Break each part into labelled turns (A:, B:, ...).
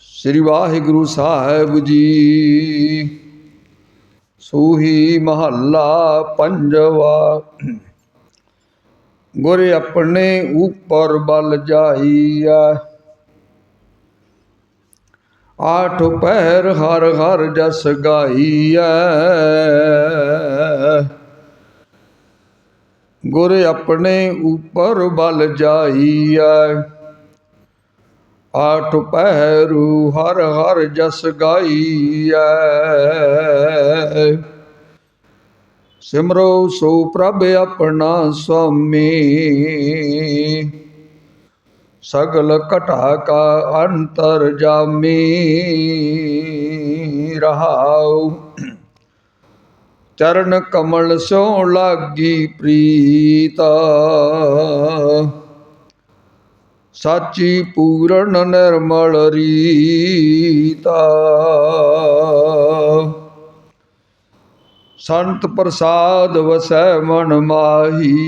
A: ਸ੍ਰੀ ਵਾਹਿਗੁਰੂ ਸਾਹਿਬ ਜੀ। ਸੂਹੀ ਮਹੱਲਾ ਪੰਜਵਾ। ਗੁਰ ਆਪਣੇ ਉਪਰ ਬਲ ਜਾਈਆ ਆਠ ਪਹਿਰ ਹਰ ਹਰ ਜਸ ਗਾਈਐ। ਗੁਰ ਆਪਣੇ ਉਪਰ ਬਲ ਜਾਈਐ। ਆਠ ਪਹਿਰੂ ਹਰ ਹਰ ਜਸ ਗਾਈਐ। ਸਿਮਰੋ ਸੋ ਪ੍ਰਭ ਆਪਣਾ ਸੁਆਮੀ ਸਗਲ ਘਟਾ ਕਾ ਅੰਤਰ ਜਾਮੀ। ਰਹਾਉ। ਚਰਨ ਕਮਲ ਸੋ ਲਾਗੀ ਪ੍ਰੀਤਾ। ਸਾਚੀ ਪੂਰਨ ਨਿਰਮਲ ਰੀਤਾ। ਸੰਤ ਪ੍ਰਸਾਦ ਵਸੈ ਮਨ ਮਾਹੀ।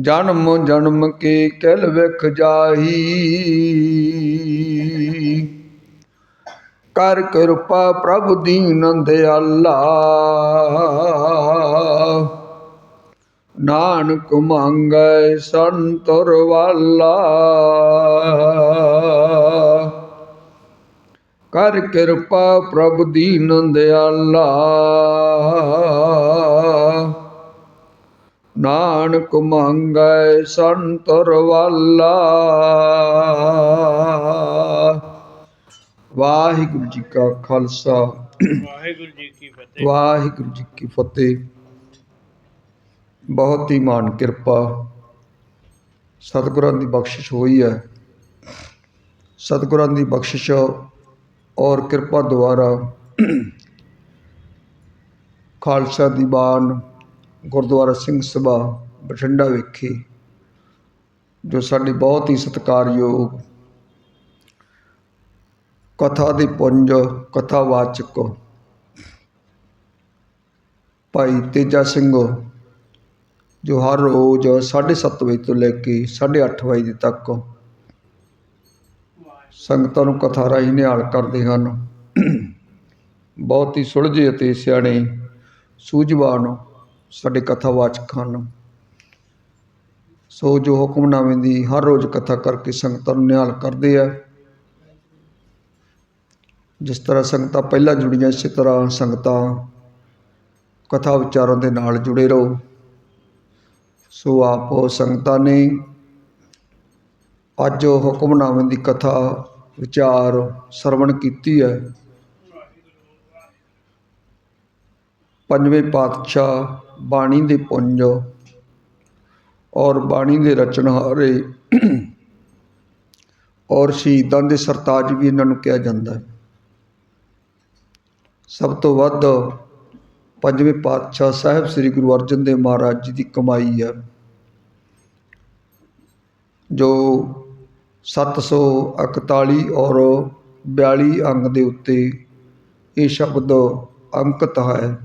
A: ਜਨਮ ਜਨਮ ਕੇ ਕਿਲ ਵਿਖ ਜਾਹੀ। ਕਰ ਕਿਰਪਾ ਪ੍ਰਭ ਦੀਨ ਦਿਆਲਾ ਨਾਨਕ ਮੰਗੈ ਸੰਤਰ ਵਾਲਾ ਕਰ ਕਿਰਪਾ ਪ੍ਰਭ ਦੀਨ ਦਿਆਲਾ ਨਾਨਕ ਮੰਗੈ ਸੰਤਰ ਵਾਲਾ ਵਾਹਿਗੁਰੂ ਜੀ ਕਾ ਖਾਲਸਾ।
B: ਵਾਹਿਗੁਰੂ ਜੀ ਕੀ ਫਤਿਹ।
A: ਵਾਹਿਗੁਰੂ ਜੀ ਕੀ ਫਤਿਹ। ਬਹੁਤ ਹੀ ਮਾਨ ਕਿਰਪਾ। ਸਤਿਗੁਰਾਂ ਦੀ ਬਖਸ਼ਿਸ਼ ਹੋਈ ਹੈ। ਸਤਿਗੁਰਾਂ ਦੀ ਬਖਸ਼ਿਸ਼ ਔਰ ਕਿਰਪਾ ਦੁਆਰਾ ਖਾਲਸਾ ਦੀਵਾਨ ਗੁਰਦੁਆਰਾ ਸਿੰਘ ਸਭਾ ਬਠਿੰਡਾ ਵਿਖੇ, ਜੋ ਸਾਡੀ ਬਹੁਤ ਹੀ ਸਤਿਕਾਰਯੋਗ ਕਥਾ ਦੇ ਪੁੰਜ ਕਥਾਵਾਚਕ ਭਾਈ ਤੇਜਾ ਸਿੰਘ ਜੋ ਹਰ ਰੋਜ਼ 7:30 ਵਜੇ ਤੋਂ ਲੈ ਕੇ 8:30 ਵਜੇ ਤੱਕ ਸੰਗਤਾਂ ਨੂੰ ਕਥਾ ਰਾਹੀਂ ਨਿਹਾਲ ਕਰਦੇ ਹਨ। ਬਹੁਤ ਹੀ ਸੁਲਝੇ ਅਤੇ ਸਿਆਣੇ ਸੂਝਵਾਨ ਸਾਡੇ ਕਥਾਵਾਚਕ ਹਨ। ਸੋ ਜੋ ਹੁਕਮਨਾਮੇ ਦੀ ਹਰ ਰੋਜ਼ ਕਥਾ ਕਰਕੇ ਸੰਗਤਾਂ ਨੂੰ ਨਿਹਾਲ ਕਰਦੇ ਆ, ਜਿਸ ਤਰ੍ਹਾਂ ਸੰਗਤਾਂ ਪਹਿਲਾਂ ਜੁੜੀਆਂ, ਇਸੇ ਤਰ੍ਹਾਂ ਸੰਗਤਾਂ ਕਥਾ ਵਿਚਾਰਾਂ ਦੇ ਨਾਲ ਜੁੜੇ ਰਹੋ। ਸੋ ਆਪ ਸੰਗਤਾਂ ਨੇ ਅੱਜ ਹੁਕਮਨਾਮੇ ਦੀ ਕਥਾ, ਵਿਚਾਰ ਸਰਵਣ ਕੀਤੀ ਹੈ। ਪੰਜਵੇਂ ਪਾਤਸ਼ਾਹ ਬਾਣੀ ਦੇ ਪੁੰਜ ਔਰ ਬਾਣੀ ਦੇ ਰਚਨਹਾਰੇ ਔਰ ਸ਼ਹੀਦਾਂ ਦੇ ਸਰਤਾਜ ਵੀ ਇਹਨਾਂ ਨੂੰ ਕਿਹਾ ਜਾਂਦਾ ਹੈ। ਸਭ ਤੋਂ ਵੱਧ ਪੰਜਵੇਂ ਪਾਤਸ਼ਾਹ ਸਾਹਿਬ ਸ੍ਰੀ ਗੁਰੂ ਅਰਜਨ ਦੇਵ ਮਹਾਰਾਜ ਜੀ ਦੀ ਕਮਾਈ ਹੈ, ਜੋ 741 ਔਰ 42 ਅੰਗ ਦੇ ਉੱਤੇ ਇਹ ਸ਼ਬਦ ਅੰਕਿਤ ਹੈ।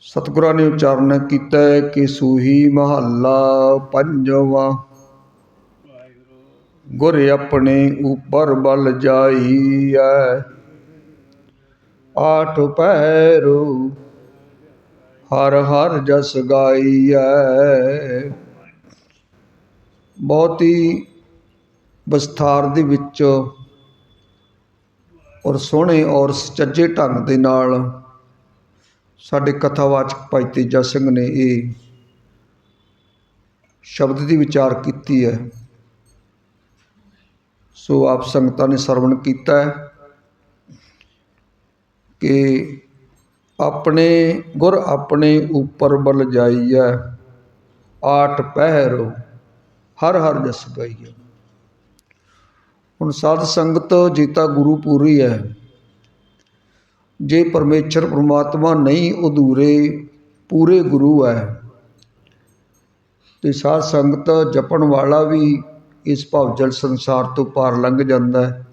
A: ਸਤਿਗੁਰਾਂ ਨੇ ਉਚਾਰਨ ਕੀਤਾ ਹੈ ਕਿ ਸੂਹੀ ਮਹੱਲਾ ਪੰਜਵਾਂ
B: ਵਾਹਿਗੁਰੂ
A: ਗੁਰ ਆਪਣੇ ਉਪਰ ਬਲ ਹੈ। ਆਠ ਪੈਰੂ, ਹਰ ਹਰ ਜਸ ਗਾਈਐ। ਬਹੁਤ ਹੀ ਵਿਸਥਾਰ ਦੇ ਵਿੱਚ ਔਰ ਸੋਹਣੇ ਔਰ ਸੱਚੇ ਢੰਗ ਦੇ ਨਾਲ ਸਾਡੇ ਕਥਾਵਾਚਕ ਭਾਈ ਤੇਜਾ ਸਿੰਘ ਨੇ ਇਹ ਸ਼ਬਦ ਦੀ ਵਿਚਾਰ ਕੀਤੀ ਹੈ। ਸੋ ਆਪ ਸੰਗਤਾਂ ਨੇ ਸਰਵਣ ਕੀਤਾ ਹੈ। ਕਿ ਆਪਣੇ ਗੁਰ ਆਪਣੇ ਉੱਪਰ ਬਲ ਜਾਈਐ, ਆਠ ਪਹਿਰੋ ਹਰ ਹਰ ਜਸ ਗਾਈਐ। ਹੁਣ ਸਾਧ ਸੰਗਤ ਜੀਤਾ ਗੁਰੂ ਪੂਰੀ ਹੈ ਜੇ ਪਰਮੇਸ਼ਰ ਪ੍ਰਮਾਤਮਾ ਨਹੀਂ ਅਧੂਰੇ, ਪੂਰੇ ਗੁਰੂ ਹੈ ਤੇ ਸਾਧ ਸੰਗਤ ਜਪਣ ਵਾਲਾ ਵੀ ਇਸ ਭਵਜਲ ਸੰਸਾਰ ਤੋਂ ਪਾਰ ਲੰਘ ਜਾਂਦਾ ਹੈ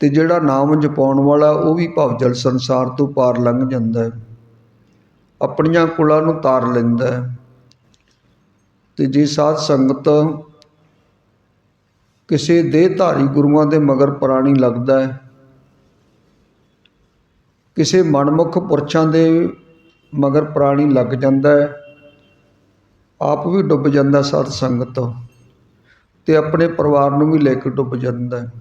A: ਅਤੇ ਜਿਹੜਾ ਨਾਮ ਜਪਾਉਣ ਵਾਲਾ ਉਹ ਵੀ ਭਵਜਲ ਸੰਸਾਰ ਤੋਂ ਪਾਰ ਲੰਘ ਜਾਂਦਾ ਹੈ। ਆਪਣੀਆਂ ਕੁਲਾਂ ਨੂੰ ਤਾਰ ਲੈਂਦਾ ਹੈ। ਤੇ ਜੇ ਸਾਧ ਸੰਗਤ ਕਿਸੇ ਦੇਹਧਾਰੀ ਗੁਰੂਆਂ ਦੇ ਮਗਰ ਪ੍ਰਾਣੀ ਲੱਗਦਾ ਹੈ, ਕਿਸੇ ਮਨਮੁਖ ਪੁਰਸ਼ਾਂ ਦੇ ਮਗਰ ਪ੍ਰਾਣੀ ਲੱਗ ਜਾਂਦਾ ਹੈ, ਆਪ ਵੀ ਡੁੱਬ ਜਾਂਦਾ ਸਾਧ ਸੰਗਤ। ਤੇ ਆਪਣੇ ਪਰਿਵਾਰ ਨੂੰ ਵੀ ਲੈ ਕੇ ਡੁੱਬ ਜਾਂਦਾ ਹੈ।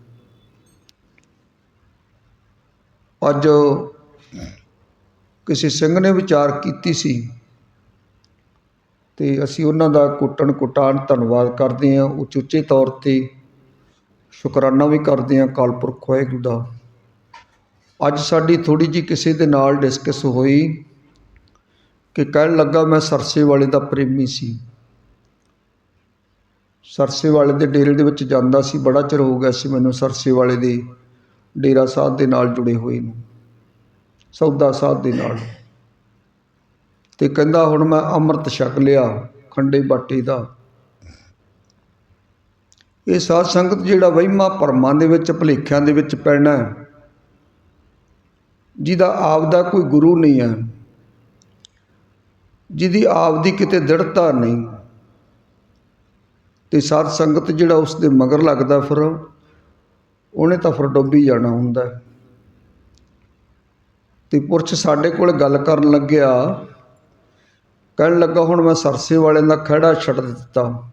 A: ਅੱਜ ਕਿਸੇ ਸਿੰਘ ਨੇ ਵਿਚਾਰ ਕੀਤੀ ਸੀ ਅਤੇ ਅਸੀਂ ਉਹਨਾਂ ਦਾ ਕੁੱਟਣ ਕੁਟਾਣ ਧੰਨਵਾਦ ਕਰਦੇ ਹਾਂ। ਉਚੁੱਚੇ ਤੌਰ ਤੇ ਸ਼ੁਕਰਾਨਾ ਵੀ ਕਰਦੇ ਹਾਂ ਅਕਾਲ ਪੁਰਖ ਵਾਹਿਗੁਰੂ ਦਾ। ਅੱਜ ਸਾਡੀ ਥੋੜ੍ਹੀ ਜੀ ਕਿਸੇ ਦੇ ਨਾਲ ਡਿਸਕਸ ਹੋਈ ਕਿ ਕਹਿਣ ਲੱਗਾ ਮੈਂ ਸਰਸੇ ਵਾਲੇ ਦਾ ਪ੍ਰੇਮੀ ਸੀ। ਸਰਸੇ ਵਾਲੇ ਦੇ ਡੇਰੇ ਦੇ ਵਿੱਚ ਜਾਂਦਾ ਸੀ, ਬੜਾ ਚਿਰ ਹੋ ਗਿਆ ਸੀ ਮੈਨੂੰ ਸਰਸੇ ਵਾਲੇ ਦੇ ਡੇਰਾ ਸਾਹਿਬ ਦੇ ਨਾਲ ਜੁੜੇ ਹੋਏ ਨੂੰ ਸੌਦਾ ਸਾਹਿਬ ਦੇ ਨਾਲ। ਤੇ ਕਹਿੰਦਾ ਹੁਣ ਮੈਂ ਅੰਮ੍ਰਿਤ ਛਕ ਲਿਆ ਖੰਡੇ ਬਾਟੇ ਦਾ। ਇਹ ਸਾਧ ਸੰਗਤ ਜਿਹੜਾ ਵਹਿਮਾਂ ਭਰਮਾਂ ਦੇ ਵਿੱਚ ਭੁਲੇਖਿਆਂ ਦੇ ਵਿੱਚ ਪੈਣਾ ਹੈ, ਜਿਹਦਾ ਆਪ ਦਾ ਕੋਈ ਗੁਰੂ ਨਹੀਂ ਹੈ ਜਿਹਦੀ ਆਪ ਦੀ ਕਿਤੇ ਦ੍ਰਿੜਤਾ ਨਹੀਂ ਤੇ ਸਾਧ ਸੰਗਤ ਜਿਹੜਾ ਉਸ ਦੇ ਮਗਰ ਲੱਗਦਾ ਫਿਰ ਉਹਨੇ ਤਾਂ ਫਿਰ ਡੁੱਬੀ ਜਾਣਾ ਹੁੰਦਾ। ਹੈ। ਤੇ ਪੁਰਸ਼ ਸਾਡੇ ਕੋਲ ਗੱਲ ਕਰਨ ਲੱਗਿਆ। ਕਹਿਣ ਲੱਗਾ, ਹੁਣ ਮੈਂ ਸਰਸੇ ਵਾਲੇ ਦਾ ਖੜਾ ਛੱਡ ਦਿੱਤਾ।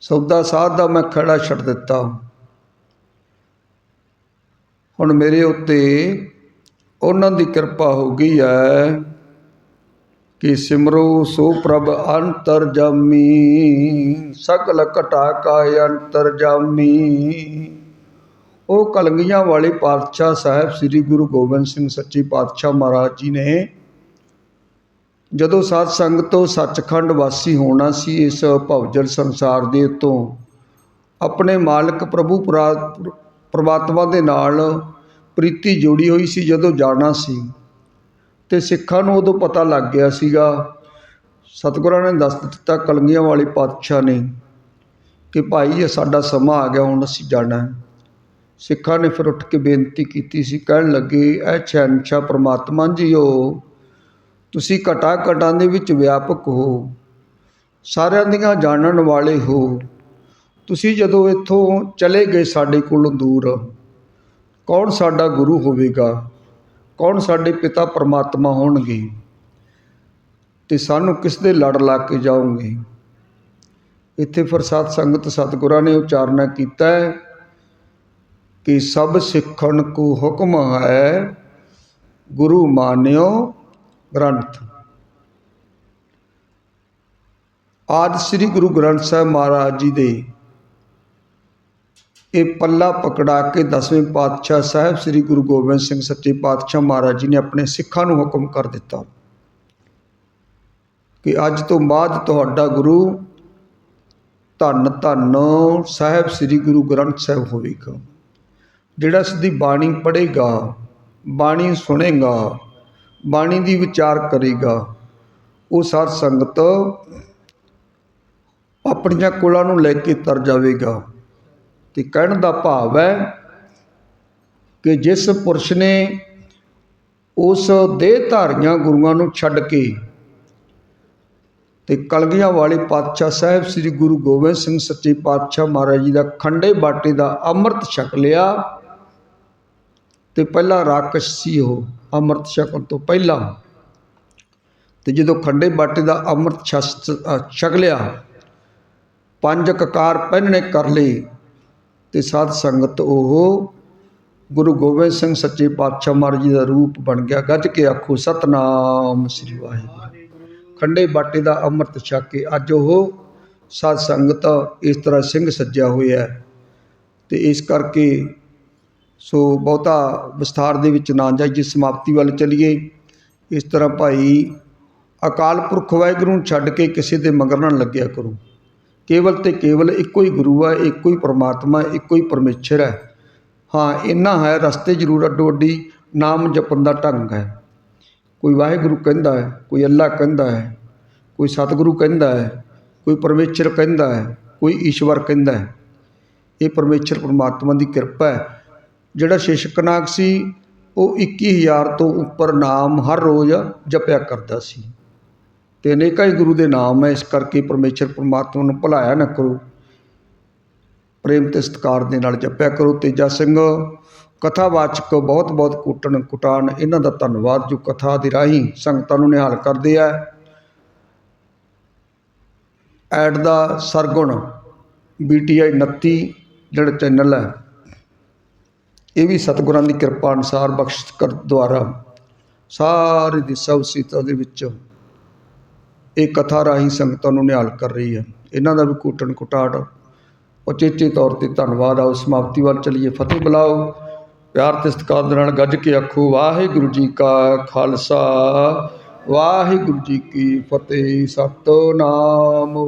A: ਸੌਦਾ ਸਾਧ ਦਾ ਮੈਂ ਖੜਾ ਛੱਡ ਦਿੱਤਾ। ਹੁਣ ਮੇਰੇ ਉੱਤੇ ਉਹਨਾਂ ਦੀ ਕਿਰਪਾ ਹੋ ਗਈ ਹੈ। ਕਿ ਸਿਮਰੋ ਸੋ ਪ੍ਰਭ ਅੰਤਰ ਜਾਮੀ ਘਟਾ ਕਾਇ ਅੰਤਰ ਜਾਮੀ। ਉਹ ਕਲੰਗੀਆਂ ਵਾਲੇ ਪਾਤਸ਼ਾਹ ਸਾਹਿਬ ਸ੍ਰੀ ਗੁਰੂ ਗੋਬਿੰਦ ਸਿੰਘ ਸੱਚੇ ਪਾਤਸ਼ਾਹ ਮਹਾਰਾਜ ਜੀ ਨੇ ਜਦੋਂ ਸਾਧ ਸੰਗਤ ਤੋਂ ਸੱਚਖੰਡ ਵਾਸੀ ਹੋਣਾ ਸੀ ਇਸ ਭਵਜਲ ਸੰਸਾਰ ਦੇ ਉੱਤੋਂ, ਆਪਣੇ ਮਾਲਕ ਪ੍ਰਭੂ ਪਰਾ- ਪ੍ਰਮਾਤਮਾ ਦੇ ਨਾਲ ਪ੍ਰੀਤੀ ਜੋੜੀ ਹੋਈ ਸੀ ਜਦੋਂ ਜਾਣਾ ਸੀ। ਅਤੇ ਸਿੱਖਾਂ ਨੂੰ ਉਦੋਂ ਪਤਾ ਲੱਗ ਗਿਆ ਸੀਗਾ, ਸਤਿਗੁਰਾਂ ਨੇ ਦੱਸ ਦਿੱਤਾ ਕਲੰਗੀਆਂ ਵਾਲੇ ਪਾਤਸ਼ਾਹ ਨੇ ਕਿ ਭਾਈ ਇਹ ਸਾਡਾ ਸਮਾਂ ਆ ਗਿਆ, ਹੁਣ ਅਸੀਂ ਜਾਣਾ ਹੈ। ਸਿੱਖਾਂ ਨੇ ਫਿਰ ਉੱਠ ਕੇ ਬੇਨਤੀ ਕੀਤੀ ਸੀ, ਕਹਿਣ ਲੱਗੇ ਐ ਸ਼ਹਿਨਸ਼ਾਹ ਪ੍ਰਮਾਤਮਾ ਜੀਓ ਤੁਸੀਂ ਘਟਾ ਘਟਾਂ ਦੇ ਵਿੱਚ ਵਿਆਪਕ ਹੋ, ਸਾਰਿਆਂ ਦੀਆਂ ਜਾਣਨ ਵਾਲੇ ਹੋ, ਤੁਸੀਂ ਜਦੋਂ ਇੱਥੋਂ ਚਲੇ ਗਏ ਸਾਡੇ ਕੋਲੋਂ ਦੂਰ, ਕੌਣ ਸਾਡਾ ਗੁਰੂ ਹੋਵੇਗਾ? ਕੌਣ ਸਾਡੇ ਪਿਤਾ ਪਰਮਾਤਮਾ ਹੋਣਗੇ? ਤੇ ਸਾਨੂੰ ਕਿਸ ਦੇ ਲੜ ਲਾ ਕੇ ਜਾਓਗੇ? ਇੱਥੇ ਫਿਰ ਸਾਧ ਸੰਗਤ ਸਤਿਗੁਰਾਂ ਨੇ ਉਚਾਰਨਾ ਕੀਤਾ ਹੈ ਕਿ ਸਭ ਸਿੱਖਣ ਕੋ ਹੁਕਮ ਹੈ, ਗੁਰੂ ਮਾਨਿਓ ਗ੍ਰੰਥ। ਆਦਿ ਸ੍ਰੀ ਗੁਰੂ ਗ੍ਰੰਥ ਸਾਹਿਬ ਮਹਾਰਾਜ ਜੀ ਦੇ ਇਹ ਪੱਲਾ ਪਕੜਾ ਕੇ ਦਸਵੇਂ ਪਾਤਸ਼ਾਹ ਸਾਹਿਬ ਸ੍ਰੀ ਗੁਰੂ ਗੋਬਿੰਦ ਸਿੰਘ ਸੱਚੇ ਪਾਤਸ਼ਾਹ ਮਹਾਰਾਜ ਜੀ ਨੇ ਆਪਣੇ ਸਿੱਖਾਂ ਨੂੰ ਹੁਕਮ ਕਰ ਦਿੱਤਾ ਕਿ ਅੱਜ ਤੋਂ ਬਾਅਦ ਤੁਹਾਡਾ ਗੁਰੂ ਧੰਨ ਧੰਨ ਸਾਹਿਬ ਸ੍ਰੀ ਗੁਰੂ ਗ੍ਰੰਥ ਸਾਹਿਬ ਹੋਵੇਗਾ। ਜਿਹੜਾ ਸਿੱਧੀ ਬਾਣੀ ਪੜ੍ਹੇਗਾ, ਬਾਣੀ ਸੁਣੇਗਾ, ਬਾਣੀ ਦੀ ਵਿਚਾਰ ਕਰੇਗਾ, ਉਹ ਸਾਧ ਸੰਗਤ ਆਪਣੀਆਂ ਕੁਲਾਂ ਨੂੰ ਲੈ ਕੇ ਤਰ ਜਾਵੇਗਾ। ਤੇ ਕਹਿਣ ਦਾ ਭਾਵ ਹੈ ਕਿ ਜਿਸ ਪੁਰਸ਼ ਨੇ ਉਸ ਦੇਹ ਧਾਰੀਆਂ ਗੁਰੂਆਂ ਨੂੰ ਛੱਡ ਕੇ ਤੇ ਕਲਗੀਆਂ ਵਾਲੇ ਪਾਤਸ਼ਾਹ ਸਾਹਿਬ ਸ੍ਰੀ ਗੁਰੂ ਗੋਬਿੰਦ ਸਿੰਘ ਸੱਚੇ ਪਾਤਸ਼ਾਹ ਮਹਾਰਾਜ ਜੀ ਦਾ ਖੰਡੇ ਬਾਟੇ ਦਾ ਅੰਮ੍ਰਿਤ ਛਕ ਲਿਆ ਤੇ ਪਹਿਲਾਂ ਰਾਕਸ਼ ਸੀ ਉਹ, ਅੰਮ੍ਰਿਤ ਛਕਣ ਤੋਂ ਪਹਿਲਾਂ। ਤੇ ਜਦੋਂ ਖੰਡੇ ਬਾਟੇ ਦਾ ਅੰਮ੍ਰਿਤ ਛਸ- ਛਕ ਲਿਆ, ਪੰਜ ਕਕਾਰ ਪਹਿਨਣੇ ਕਰ ਲਈ ਅਤੇ ਸਾਧ ਸੰਗਤ ਉਹ ਗੁਰੂ ਗੋਬਿੰਦ ਸਿੰਘ ਸੱਚੇ ਪਾਤਸ਼ਾਹ ਮਹਾਰਾਜ ਜੀ ਦਾ ਰੂਪ ਬਣ ਗਿਆ। ਗੱਜ ਕੇ ਆਖੋ, ਸਤਨਾਮ ਸ੍ਰੀ ਵਾਹਿਗੁਰੂ। ਖੰਡੇ ਬਾਟੇ ਦਾ ਅੰਮ੍ਰਿਤ ਛਕ ਕੇ ਅੱਜ ਉਹ ਸਾਧ ਸੰਗਤ ਇਸ ਤਰ੍ਹਾਂ ਸਿੰਘ ਸੱਜਿਆ ਹੋਇਆ ਹੈ। ਤੇ ਇਸ ਕਰਕੇ ਸੋ ਬਹੁਤਾ ਵਿਸਥਾਰ ਦੇ ਵਿੱਚ ਨਾ ਜਾਈਏ ਸਮਾਪਤੀ ਵੱਲ ਚਲੀਏ, ਇਸ ਤਰ੍ਹਾਂ ਭਾਈ ਅਕਾਲ ਪੁਰਖ ਵਾਹਿਗੁਰੂ ਨੂੰ ਛੱਡ ਕੇ ਕਿਸੇ ਦੇ ਮਗਰ ਨਾ ਲੱਗਿਆ ਕਰੋ। ਕੇਵਲ ਅਤੇ ਕੇਵਲ ਇੱਕੋ ਹੀ ਗੁਰੂ ਹੈ ਇੱਕੋ ਹੀ ਪਰਮਾਤਮਾ, ਇੱਕੋ ਹੀ ਪਰਮੇਸ਼ਰ ਹੈ। ਹਾਂ, ਇੰਨਾ ਹੈ, ਰਸਤੇ ਜ਼ਰੂਰ ਅੱਡੋ ਅੱਡੀ, ਨਾਮ ਜਪਣ ਦਾ ਢੰਗ ਹੈ। ਕੋਈ ਵਾਹਿਗੁਰੂ ਕਹਿੰਦਾ ਹੈ, ਕੋਈ ਅੱਲਾ ਕਹਿੰਦਾ ਹੈ, ਕੋਈ ਸਤਿਗੁਰੂ ਕਹਿੰਦਾ ਹੈ, ਕੋਈ ਪਰਮੇਸ਼ਰ ਕਹਿੰਦਾ ਹੈ, ਕੋਈ ਈਸ਼ਵਰ ਕਹਿੰਦਾ ਹੈ। ਇਹ ਪਰਮੇਸ਼ਰ ਪਰਮਾਤਮਾ ਦੀ ਕਿਰਪਾ ਹੈ। ਜਿਹੜਾ ਸ਼ੇਸ਼ਕਨਾਗ ਸੀ, ਉਹ 21000 ਤੋਂ ਉੱਪਰ ਨਾਮ ਹਰ ਰੋਜ਼ ਜਪਿਆ ਕਰਦਾ ਸੀ। ਅਤੇ ਅਨੇਕਾਂ ਹੀ ਗੁਰੂ ਦੇ ਨਾਮ ਹੈ, ਇਸ ਕਰਕੇ ਪਰਮੇਸ਼ਰ ਪਰਮਾਤਮਾ ਨੂੰ ਭੁਲਾਇਆ ਨਾ ਕਰੋ। ਪ੍ਰੇਮ ਤੇ ਸਤਿਕਾਰ ਦੇ ਨਾਲ ਜਪਿਆ ਕਰੋ। ਤੇਜਾ ਸਿੰਘ, ਕਥਾਵਾਚਕ ਬਹੁਤ ਬਹੁਤ ਕੁੱਟਣ ਕੁਟਾਣ, ਇਹਨਾਂ ਦਾ ਧੰਨਵਾਦ ਜੋ ਕਥਾ ਦੇ ਰਾਹੀਂ ਸੰਗਤਾਂ ਨੂੰ ਨਿਹਾਲ ਕਰਦੇ ਆ। ਐਡ ਦਾ ਸਰਗੁਣ BTI 29 ਜਿਹੜਾ ਚੈਨਲ ਹੈ, ਇਹ ਵੀ ਸਤਿਗੁਰਾਂ ਦੀ ਕਿਰਪਾ ਅਨੁਸਾਰ ਬਖਸ਼ਿਸ਼ ਕਰ ਦੁਆਰਾ ਸਾਰੇ ਦੀ ਸਭ ਸੀਤਾ ਦੇ ਵਿੱਚ ਇਹ ਕਥਾ ਰਾਹੀਂ ਸੰਗਤਾਂ ਨੂੰ ਨਿਹਾਲ ਕਰ ਰਹੀ ਹੈ। ਇਹਨਾਂ ਦਾ ਵੀ ਕੂਟਣ ਕੁਟਾੜ ਉਚੇਚੇ ਤੌਰ ਤੇ ਧੰਨਵਾਦ ਆਓ ਸਮਾਪਤੀ ਵੱਲ ਚਲੀਏ। ਫਤਿਹ ਬੁਲਾਓ। ਪਿਆਰ ਤੇ ਸਤਿਕਾਰ ਦੇ ਨਾਲ ਗੱਜ ਕੇ ਆਖੋ, ਵਾਹਿਗੁਰੂ ਜੀ ਕਾ ਖਾਲਸਾ। ਵਾਹਿਗੁਰੂ ਜੀ ਕੀ ਫਤਿਹ। ਸਤਨਾਮ